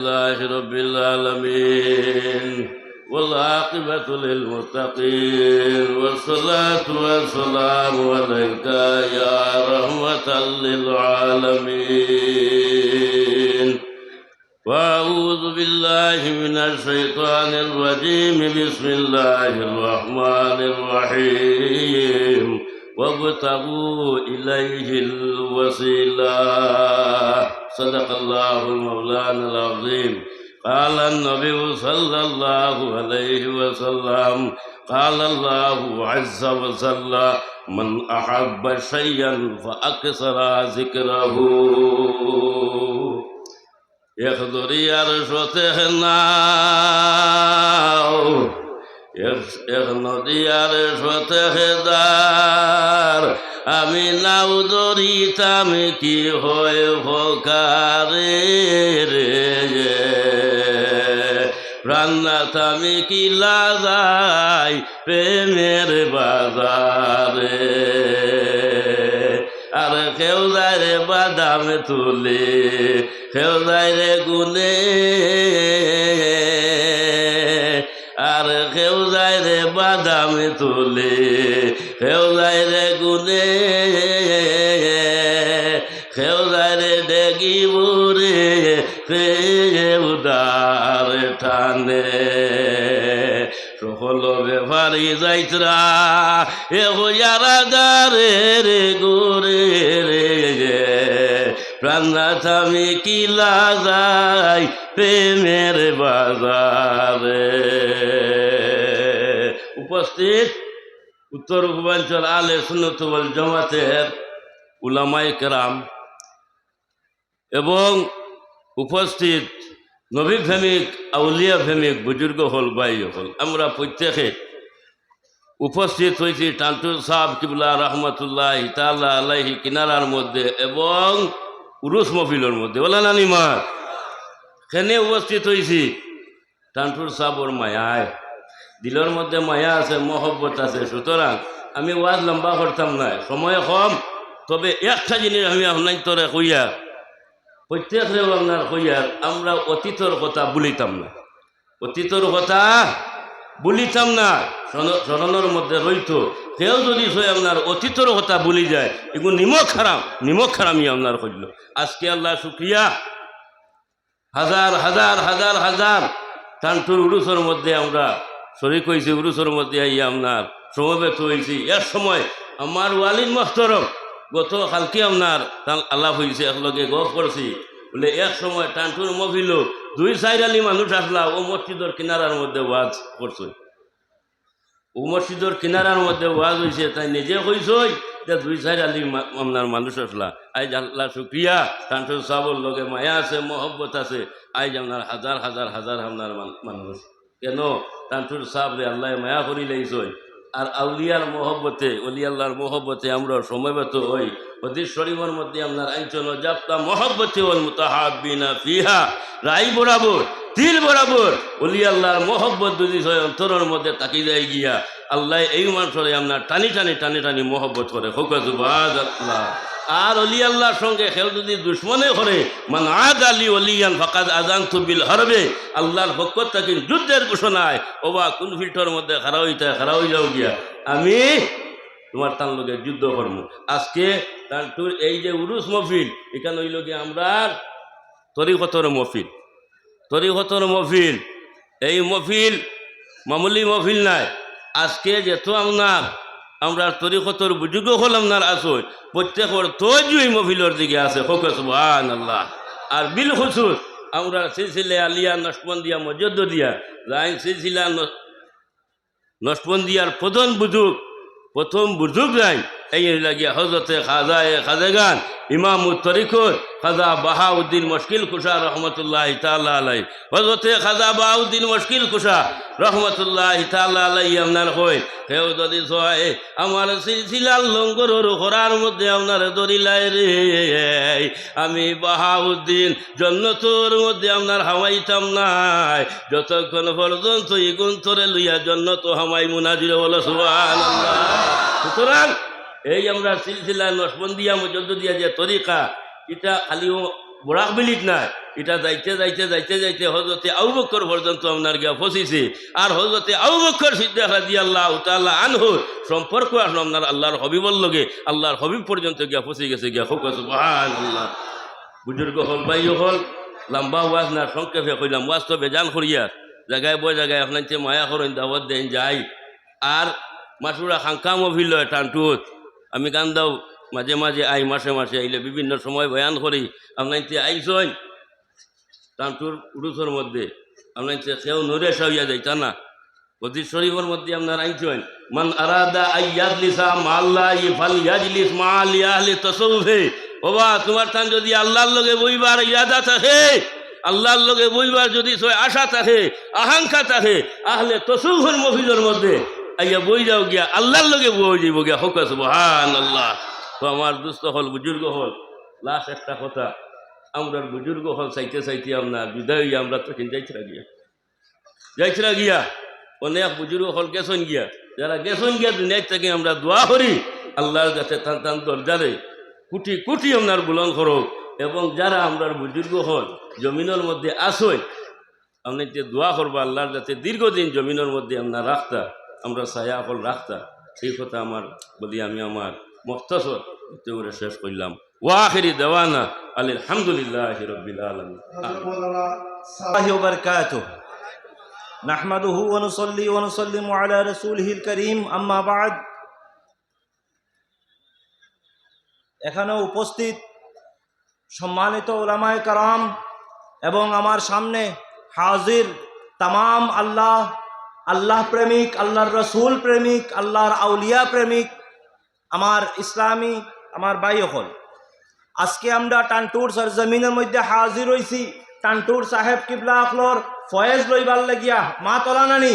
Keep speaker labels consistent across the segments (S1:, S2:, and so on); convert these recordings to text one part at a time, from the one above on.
S1: لله رب العالمين والعاقبة للمتقين والصلاة والسلام عليك يا رحمة للعالمين. وأعوذ بالله من الشيطان الرجيم بسم الله الرحمن الرحيم. وابتغوا إليه الوسيلة. صدق الله مولانا العظيم. قال النبي صلى الله عليه وسلم قال الله عز وجل من أحب شيئا فأكثر ذكره. يخضري عرشته النار নদী আর সতেদার আমি নাও দরিতাম কি হয় ভোকারে রে প্রাণনাথ আমি কি লাগাই প্রেমের বাজারে। আর কেউ যায় রে বাদাম তুলে, কেউ যায় রে গুনে তুলে কেউ যায় রে গুনে কেউ যায় রে ডেগি বুড়ে কেউ দার টানে সকল ব্যাপারি যাইতরা, এ হইয়ারা দারে রে গোরে রে। প্রাণনাথ আমি কি লাগাই প্রেমের বাজারে। উপস্থিত উত্তর পূর্বাঞ্চল আলে সুনতবল জমাতের উলামাই কেরাম এবং উপস্থিত নবী প্রেমিক, আউলিয়া প্রেমিক, বুজুর্গ হল বাই হল। আমরা প্রত্যেকে উপস্থিত হয়েছি টান্টুর সাহ কিবলা রহমতুল্লাহ তাল্লাহ আলাইহি কিনারার মধ্যে এবং উরুস মফিলের মধ্যে। বলে নানি মা সেনে উপস্থিত হয়েছি টান্টুর সাহর মায়ায়। দিলের মধ্যে মায়া আছে, মহব্বত আছে। সুতরাং আমি ওয়াজ লম্বা করতাম না সময় কম, তবে একটা জিনিস আমি আপনার তোরে কইয়া প্রত্যেকেও আপনার কইয়ার আমরা অতীতর কথা বলিতাম না। অতীতর কথা বলিতাম না স্মরণের মধ্যে রইত কেউ যদি সে আপনার অতীতর কথা বলি যায় এগুলো নিমক খারাম নিমক খারামই আপনার কইল আজকে আল্লাহ শুক্রিয়া হাজার হাজার হাজার হাজার টানটুর উরুসের মধ্যে আমরা শরিক হয়েছি উরুসের মধ্যে আইয়া আপনার সমবেত হয়েছি এর সময় আমার ওয়ালিদ মস্তরম গত কালকে আপনার আলাপ হয়েছে একলগে গপ করছি। বলে, এক সময় টানটুর মভিল দুই চার আলি মানুষ আসলা, ও মসজিদর কিনারার মধ্যে ওয়াজ করছে। ও মসজিদর কিনারার মধ্যে ওয়াজ হয়েছে তাই নিজে কইসই যে দুই চার আলি আপনার মানুষ আসলা। আইজ আল্লাহ শুক্রিয়া, টানটুর সাবর লগে মায়া আছে, মহব্বত আছে। আইজ আপনার হাজার হাজার হাজার আপনার মানুষ। কেন? টানটুর সাবরে আল্লাহ মায়া করি লাইছই। আর আউলিয়ার মহব্বতে আল্লাহর মহব্বতে আমরা সময়বত হই। হদিস শরীফের মধ্যে আপনার আইচল জাপ্তা মহব্বতে ওল মুতাহাবিনা ফিহা। রাই বরাবর, তিল বরাবর আল্লাহর মহব্বত যদি হয় অন্তরের মধ্যে তাকি যায় গিয়া, আল্লাহ এই মানুষরে আপনার টানি টানি টানি টানি মহব্বত করে। হোক আল্লাহ আর অলি আল্লাহর সঙ্গে কেউ যদি দুশ্মনে করে, মান আদ আলী অলিয়ান ফাকাদ আজান তুবিল হরবে, আল্লাহর পক্ষ থাকি যুদ্ধের ঘোষণায়, ওবা কোন ফিল্টার মধ্যে খারা হইতে খারা হয়ে যাও গিয়া, আমি তোমার তার লগে যুদ্ধ করব। আজকে তার তোর এই যে উরুস মফিল এখানে হইল গিয়ে আমরা তরিকতর মফিল তরিকতর মফিল এই মফিল মামুলি মফিল নাই। আজকে যেত আপনার আমরা তরিকতর বুজুর্গ হল না আসই প্রত্যেকর তজুই মফিলর দিকে আছে। ফোকাস ভান আল্লাহ আর বিল খুসুস আমরা সিলসিলে আলিয়া, নসবন্দিয়া দিয়া লাইন সিলসিলা নসবন্দিয়ার প্রধান বুজুগ প্রথম বুজুগ লাইন, এই লাগিয়া হজরতে খাজায় খাজেগান ইমাম তরিকুর খাজা বাহাউদ্দিন মুশকিল কুশা রহমতুল্লাহ তাল্লাহ আলাই হজরতে খাজা বাহাউদ্দিন মুশকিল কুশা রহমতুল্লাহ তাল্লাহ আলাই আপনার হই কেউ যদি সয় আমার সিলসিলার লঙ্গরের হরার মধ্যে আপনার দরিলাই রে। আমি বাহাউদ্দিন, জন্নতর মধ্যে আপনার হাওয়াইতাম নাই। যতক্ষণ পর্যন্ত এই গ্রন্থরে লইয়া জন্নত হামাই মুনাজিরে বলো সুবাহ সুতরাং এই আমরা সিলসিলা নসবন্দিয়া মজদ্দ দিয়া যে তরিকা এটা খালিও বরাক বিলিত নাই। এটা যাইতে যাইতে যাইতে যাইতে হজরতে আউবক্কর পর্যন্ত আপনার গিয়া ফসিছে আর হজরতে আউবক্কর সিদ্দিক রাজি আল্লাহ তাল্লাহ আনহুর সম্পর্ক আসলো আপনার আল্লাহর হবিবর লগে। আল্লাহর হবিব পর্যন্ত গিয়া ফসি গেছে গিয়া হোক আল্লাহ বুজুর্গ হল বাই হল, লম্বা ওয়াজ না, সংক্ষেপে কইলাম, ওয়াজ তো বেজান করিয়া। জায়গায় বয় জায়গায় আপনার মায়া করেন, দাওয়াত দেন, যাই। আর মাসুরা খাঙ্কা মভিল টানটুত। আমি গান দাও, মাঝে মাঝে আই, মাসে মাসে আইলে বিভিন্ন সময় বয়ান করি। আপনার আইসন টানটুর উড়ুসর মধ্যে। আপনার কেউ নরে সাইয়া যাইতা না? অজিত শরীফের মধ্যে আপনার আইসন মান আরাদা আইয়াজলিসা মাল্লা ইফাল ইয়াজলিস মাল ইয়াহলি তসৌফে বাবা, তোমার টান যদি আল্লাহর লগে বইবার ইয়াদা থাকে, আল্লাহর লগে বইবার যদি আশা থাকে, আকাঙ্ক্ষা থাকে, আহলে তসৌফের মফিজের মধ্যে আইয়া বই যাও গিয়া, আল্লাহর লগে বই যাইব গিয়া। হোক সুবহান আল্লাহ তো আমার দুস্থ হল, বুজুর্গ হল। লাস্ট একটা কথা, আমরা বুজুর্গ হল, চাইতে চাইতে আপনার বিদায় আমরা তখন যাইছিলা গিয়া। যাইছিলা গিয়া, অনেক বুজুর্গ হল গেছন গিয়া। যারা গেছন গিয়া দুনিয়ার থেকে আমরা দোয়া করি, আল্লাহর কাছে টান টান দরজারে কুটি কুটি আপনার বুলন করুক। এবং যারা আমরা বুজুর্গ হল, জমিনের মধ্যে আসই আপনি যে দোয়া করব, আল্লাহর যাতে দীর্ঘদিন জমিনের মধ্যে আপনার রাখতা। আমরা ছায়া হল রাখতা সেই কথা আমার বলি আমি আমার মখতসর এতে করে শেষ করলাম ওয়াখিরি দেওয়ানা আলহামদুলিল্লাহ রবিল আলম
S2: الله وبركاته نحمده ونصلي ونسلم على رسوله الكريم أما بعد এখানে উপস্থিত সম্মানিত ওলামায় কারাম এবং আমার সামনে হাজির তাম আল্লাহ আল্লাহ প্রেমিক, আল্লাহর রসুল প্রেমিক, আল্লাহর আউলিয়া প্রেমিক, আমার ইসলামী, আমার ভাই হল আজকে আমরা টানটুর সরজমিনের মধ্যে হাজির হয়েছি টানটুর সাহেব কিবলা আখলোর ফয়েজ লইবার লাগিয়া, মা তলানানি,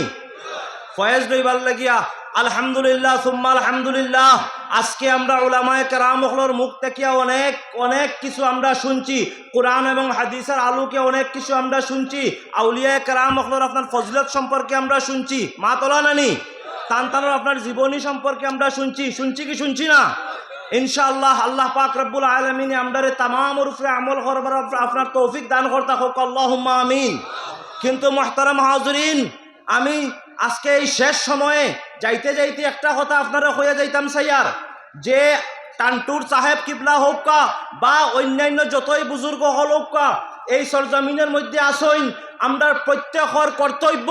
S2: ফয়েজ লইবার লাগিয়া আলহামদুলিল্লাহ, সুম্মা আলহামদুলিল্লাহ। আজকে আমরা ওলামায় কেরাম হলোর মুখ থেকে অনেক অনেক কিছু আমরা শুনছি। কোরআন এবং হাদিসের আলুকে অনেক কিছু আমরা শুনছি। আউলিয়া কেরাম হলোর আপনার ফজলত সম্পর্কে আমরা শুনছি। মা তোলা নানি? তান তানোর আপনার জীবনী সম্পর্কে আমরা শুনছি। শুনছি কি শুনছি না? ইনশাআল্লাহ, আল্লাহ পাক রব্বুল আলমিন আমদারে তামাম রূপে আমল করবার আপনার তৌফিক দান করতে হোক। আল্লাহ আমিন। কিন্তু মোহতারাম হাজরিন, আমি আজকে এই শেষ সময়ে যাইতে যাইতে একটা কথা আপনারা হয়ে যাইতাম, সাইয়ার। যে টান্টুর সাহেব কিবলা হোক বা অন্যান্য যতই বুজুর্গ হল হোক এই সরজমিনের মধ্যে আসইন আমরা প্রত্যেকর কর্তব্য।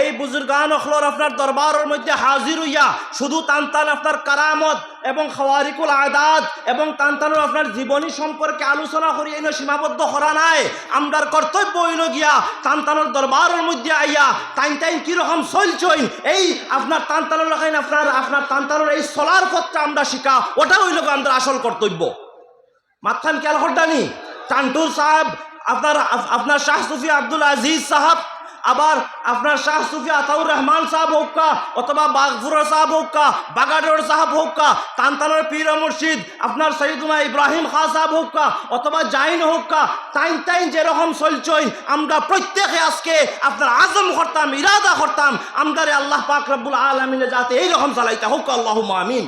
S2: এই বুজুর্গান অখলর আপনার দরবারের মধ্যে হাজির হইয়া শুধু টান আপনার কারামত এবং খাওয়ারিকুল আদাত এবং টান টানোর আপনার জীবনী সম্পর্কে আলোচনা করি এই সীমাবদ্ধ করা নাই। আমরার কর্তব্য হইল গিয়া টান টানোর দরবারের মধ্যে আইয়া টাইম টাইম কীরকম চলছইন, এই আপনার টানোর লাগাইন আপনার আপনার টান টানোর এই চলার পথটা আমরা শিখা ওটা হইল গিয়া আমাদের আসল কর্তব্য। মাথান খেয়াল করতানি? টান্টুর সাহেব আপনার আপনার শাহ সুফি আব্দুল আজিজ সাহাব আবার আপনার শাহ সুফি আতাউর রহমান সাহেব হোক কা অথবা বাগফুর সাহেব হোক কা বাগাডোর সাহেব হোক কা তানতানোর পীর মুর্শিদ আপনার সৈয়দুনা ইব্রাহিম খা সাহেব হোক কা অথবা জাইন হোক কা টাইম টাইম যেরকম চলছই আমরা প্রত্যেকে আজকে আপনার আজম করতাম ইরাদা করতাম আমদারে আল্লাহ পাক রব্বুল আলমিনে যাতে এইরকম চালাইতে হোক আল্লাহ আমিন।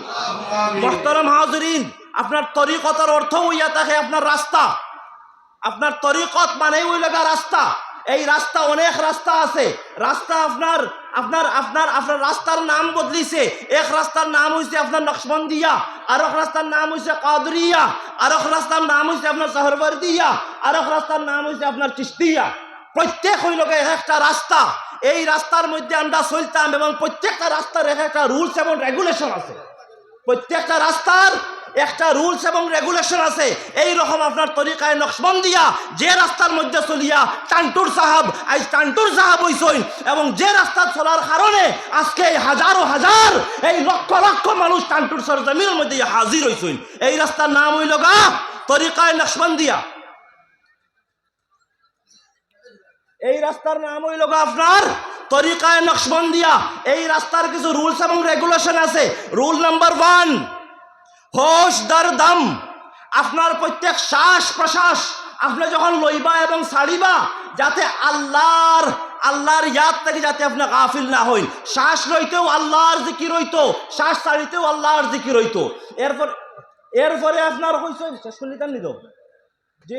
S2: মোহতরম হাজরিন আপনার তরিকতার অর্থ হইয়া থাকে আপনার রাস্তা। আপনার তরিকত মানে ওই লাগা রাস্তা। এই রাস্তা অনেক রাস্তা আছে। রাস্তা আপনার আপনার আপনার আপনার রাস্তার নাম বদলিছে। এক রাস্তার নাম হয়েছে আপনার নকশবন্দিয়া আর এক রাস্তার নাম হয়েছে কাদরিয়া আর এক রাস্তার নাম হয়েছে আপনার শহরবর্দিয়া আর এক রাস্তার নাম হয়েছে আপনার চিস্তিয়া প্রত্যেক হইল একটা রাস্তা। এই রাস্তার মধ্যে আমরা চলতাম এবং প্রত্যেকটা রাস্তার এক একটা রুলস এবং রেগুলেশন আছে। প্রত্যেকটা রাস্তার একটা রুলস এবং রেগুলেশন আছে। এই রকম আপনার তরিকায় নকশবন্দিয়া, যে রাস্তার মধ্যে চলিয়া টান্টুর সাহাব, আজ টান্টুর সাহাব হইসইন, এবং যে রাস্তা চলার কারণে আজকে হাজারো হাজার, এই লক্ষ লক্ষ মানুষ টান্টুর সরজমিনের মধ্যে হাজির হইসইন। এই রাস্তার নাম হইল গা, তরিকায় নকশবন্দিয়া। এই রাস্তার নাম হইল গা আপনার, তরিকায় নকশবন্দিয়া। এই রাস্তার কিছু রুলস এবং রেগুলেশন আছে। রুল নাম্বার ওয়ান হোশ দার দাম। আপনার প্রত্যেক শ্বাস প্রশ্বাস আপনি যখন লইবা এবং ছাড়িবা, যাতে আল্লাহর আল্লাহর ইয়াদ থেকে যাতে আপনি গাফিল না হইন। শ্বাস লইতেও আল্লাহর জিকি রইত শ্বাস ছাড়িতেও আল্লাহর জিকি রইত এরপর এরপরে আপনার হইছে শেষ করলি জি?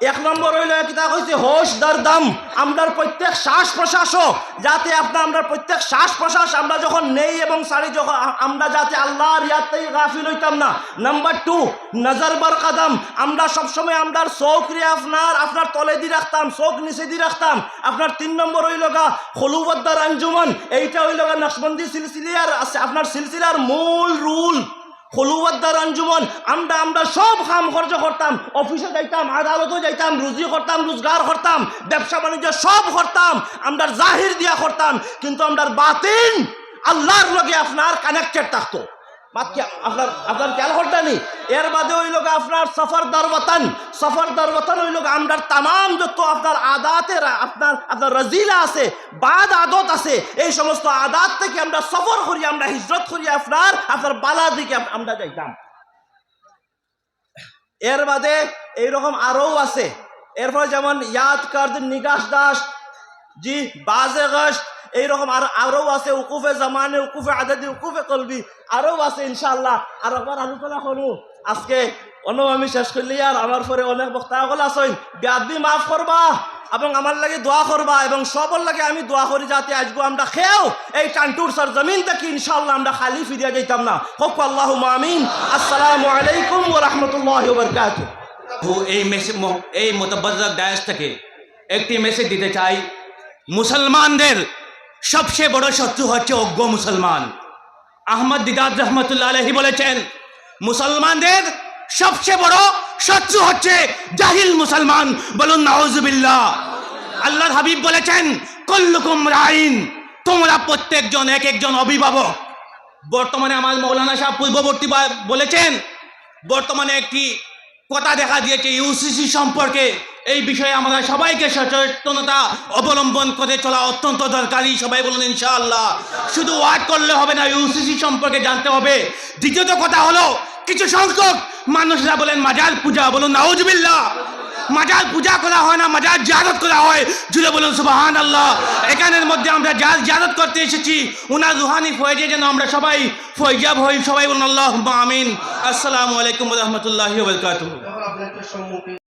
S3: এক
S2: নম্বর হইল কিতা কইছে হোশ দার দাম। আমরার প্রত্যেক শ্বাস প্রশ্বাস যাতে আপনার, আমরা প্রত্যেক শ্বাস প্রশ্বাস, আমরা যখন নেই এবং সারি যখন, আমরা যাতে আল্লাহর ইয়াতেই গাফিল হইতাম না। নাম্বার টু নজর বার কাদাম। আমরা সবসময় আমরার চোখ রে আপনার আপনার তলে দিয়ে রাখতাম, চোখ নিচে দিয়ে রাখতাম। আপনার তিন নম্বর হইল গা, হলুবদ্দার আঞ্জুমান। এইটা হইল গা নকশবন্দি সিলসিলিয়ার, আছে আপনার সিলসিলার মূল রুল। হলুয়াদ্দার আঞ্জুমন, আমরা আমরা সব কাম খরচ করতাম, অফিসে যাইতাম আদালতে যাইতাম, রুজি করতাম, রোজগার করতাম, ব্যবসা বাণিজ্য সব করতাম, আমরা জাহির দিয়া করতাম, কিন্তু আমরা বাতিন আল্লাহর লগে আপনার কানেক্টেড থাকতো। বাদ কি আপনার আপনার খেয়াল করতানি এর বাদে আপনার যত আপনার আপনার আপনার আছে আদত আছে, এই সমস্ত আদাত থেকে আমরা সফর করি, আমরা হিজরত করি, আপনার আপনার আমরা এর বাদে এইরকম আরও আছে। এরপর যেমন ইয়াদ কার্দ নিগাস দাস, জি, বাজে গশ এইরকম আর আরও আছে উকুফে জামানে, উকুফে আদাদি, উকুফে কলবি আরও আছে ইনশাল্লাহ আর একবার আলোচনা করু আজকে অন্য আমি শেষ করলি আর আমার পরে অনেক বক্তাসকল আছেন ব্যাধি মাফ করবা এবং আমার লাগে দোয়া করবা এবং সবর লাগে আমি দোয়া করি যাতে আজকে আমরা খেয়েও এই টান্টুর সর জমিন থেকে ইনশাল্লাহ আমরা খালি ফিরিয়ে যাইতাম না। হোক আল্লাহ আমিন। আসসালামু আলাইকুম ও রহমতুল্লাহ বরকাত
S4: এই মেসেজ এই মোতাবাজার ডায়াস থেকে একটি মেসেজ দিতে চাই। মুসলমানদের সবচেয়ে বড় শত্রু হচ্ছে অজ্ঞ মুসলমান। আহমদ দিদাদ রহমতুল্লাহ আলহি বলেছেন, মুসলমানদের সবচেয়ে বড় শত্রু হচ্ছে জাহিল মুসলমান। বলুন নাউজুবিল্লাহ আল্লাহর হাবিব বলেছেন, কল্লুকুম রাইন, তোমরা প্রত্যেকজন এক একজন অভিভাবক। বর্তমানে আমার মৌলানা সাহেব পূর্ববর্তী বলেছেন, বর্তমানে একটি কথা দেখা দিয়েছে ইউসিসি সম্পর্কে। এই বিষয়ে আমরা সবাইকে সচেতনতা অবলম্বন করে চলা অত্যন্ত দরকারি, সবাই বলুন ইনশাআল্লাহ। শুধু ওয়ার্ড করলে হবে না ইউসিসি সম্পর্কে জানতে হবে। দ্বিতীয়ত কথা হলো, কিছু সংখ্যক মানুষরা বলেন মাজার পূজা, বলুন নাউজবিল্লাহ। মাজার পূজা করা হয় না মাজার জাদত করা হয়। জুড়ে বলুন সুবাহান আল্লাহ এখানের মধ্যে আমরা যার জাদত করতে এসেছি। ওনার রুহানি ফয়েজে যেন আমরা সবাই ফয়জাব হই, সবাই বলুন আল্লাহ আমিন। আসসালামু আলাইকুম রহমতুল্লাহ